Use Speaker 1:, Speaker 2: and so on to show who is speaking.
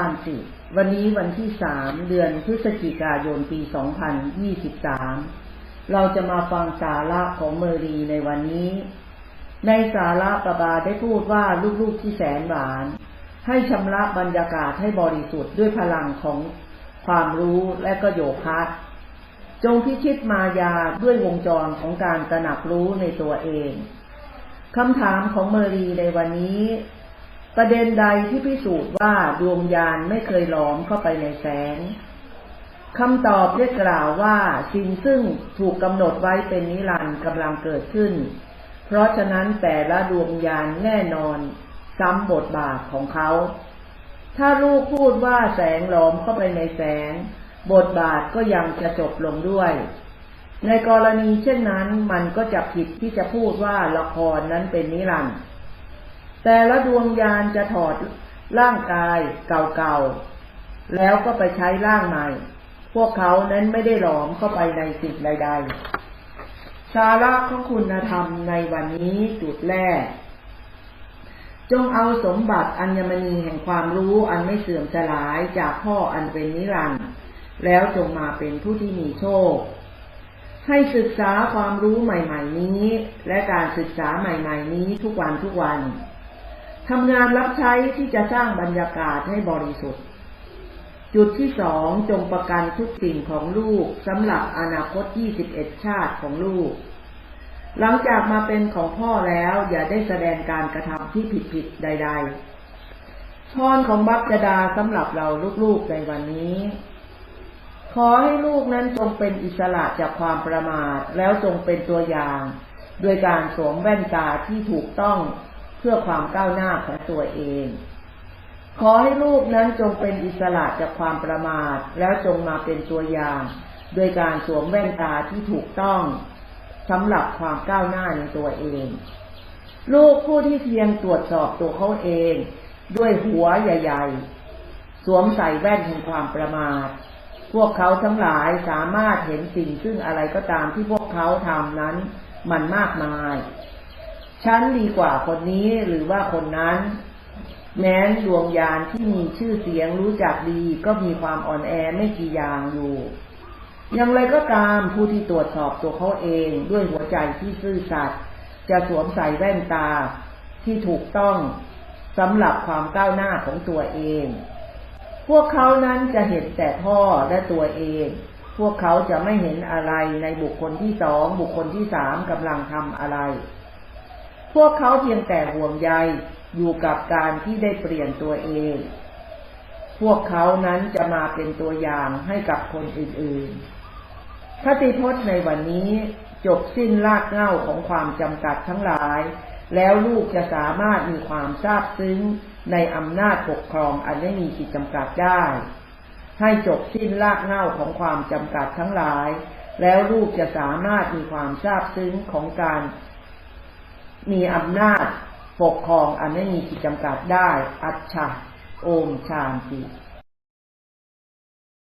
Speaker 1: ามสิวันนี้วันที่สามเดือนพฤศจิกายนปีสองพันยี่สิบสามเราจะมาฟังสาระของเมรีในวันนี้ ในสาระปบาได้พูดว่าลูกๆที่แสนหวาน ให้ชำระบรรยากาศให้บริสุทธิ์ด้วยพลังของความรู้และก็โยคะจงพิชิตมายาด้วยวงจรของการตระหนักรู้ในตัวเองคำถามของเมรีในวันนี้ ประเด็นใดที่พิสูจน์ว่าดวงยานไม่เคยหลอมเข้าไปในแสงคำตอบได้กล่าวว่าสิ่งซึ่งถูกกำหนดไว้เป็นนิรันดร์กำลังเกิดขึ้น เพราะฉะนั้นแต่ละดวงยานแน่นอน ซ้ำบทบาทของเขา ถ้าลูกพูดว่าแสงหลอมเข้าไปในแสง บทบาทก็ยังจะจบลงด้วย ในกรณีเช่นนั้นมันก็จะผิดที่จะพูดว่าละครนั้นเป็นนิรันดร์ แต่ละดวงยานจะถอดร่างกายเก่าๆ แล้วก็ไปใช้ร่างใหม่ พวกเขานั้นไม่ได้หลอมเข้าไปในสิ่งใดๆ สาระของคุณธรรมในวันนี้จุดแรก จงเอาสมบัติอัญมณีแห่งความรู้อันไม่เสื่อมสลายจากพ่ออันเป็นนิรันดร์แล้วจงมาเป็นผู้ที่มีโชค ให้ศึกษาความรู้ใหม่ ๆ นี้ และการศึกษาใหม่ ๆ นี้ทุกวันทุกวัน ทำงานรับใช้ที่จะสร้างบรรยากาศให้บริสุทธิ์ จุดที่สองจงประกันทุกสิ่งของลูกสำหรับอนาคต 21 ชาติของลูก หลังจากมาเป็นของพ่อแล้วอย่าได้แสดงการกระทำที่ผิดๆใด ๆ พรของบัพดาสำหรับเราลูกๆในวันนี้ ขอให้ลูกนั้นจงเป็นอิสระจากความประมาทแล้วจงเป็นตัวอย่าง โดยการสวมแว่นตาที่ถูกต้อง พื่อความก้าวหน้าของตัวเอง ขอให้ลูกนั้นจงเป็นอิสระจากความประมาท แล้วจงมาเป็นตัวอย่าง โดยการสวมแว่นตาที่ถูกต้องสำหรับความก้าวหน้าในตัวเอง ลูกผู้ที่เพียงตรวจสอบตัวเขาเอง ด้วยหัวใหญ่ๆ สวมใส่แว่นแห่งความประมาท พวกเขาทั้งหลายสามารถเห็นสิ่งซึ่งอะไรก็ตามที่พวกเขาทำนั้น มันมากมาย ฉันดีกว่าคนนี้หรือว่าคนนั้น แม้นดวงยานที่มีชื่อเสียงรู้จักดีก็มีความอ่อนแอไม่กี่อย่างอยู่อย่างไรก็ตามผู้ที่ตรวจสอบตัวเขาเองด้วยหัวใจที่ซื่อสัตย์จะสวมใส่แว่นตาที่ถูกต้องสำหรับความก้าวหน้าของตัวเอง พวกเขานั้นจะเห็นแต่พ่อและตัวเอง พวกเขาจะไม่เห็นอะไรในบุคคลที่สองบุคคลที่สามกำลังทำอะไร พวกเขาเพียงแต่ห่วงใยอยู่กับการที่ได้เปลี่ยนตัวเอง พวกเขานั้นจะมาเป็นตัวอย่างให้กับคนอื่นๆคติพจน์ในวันนี้จบสิ้นลากเหง่าของความจำกัดทั้งหลาย แล้วลูกจะสามารถมีความทราบซึ้งในอำนาจปกครองอันไม่มีขีดจำกัดได้ ให้จบสิ้นลากเหง่าของความจำกัดทั้งหลาย แล้วลูกจะสามารถมีความทราบซึ้งของการ มีอำนาจปกครองอันไม่มีขีดจำกัดได้ อัจฉาโอมชามติ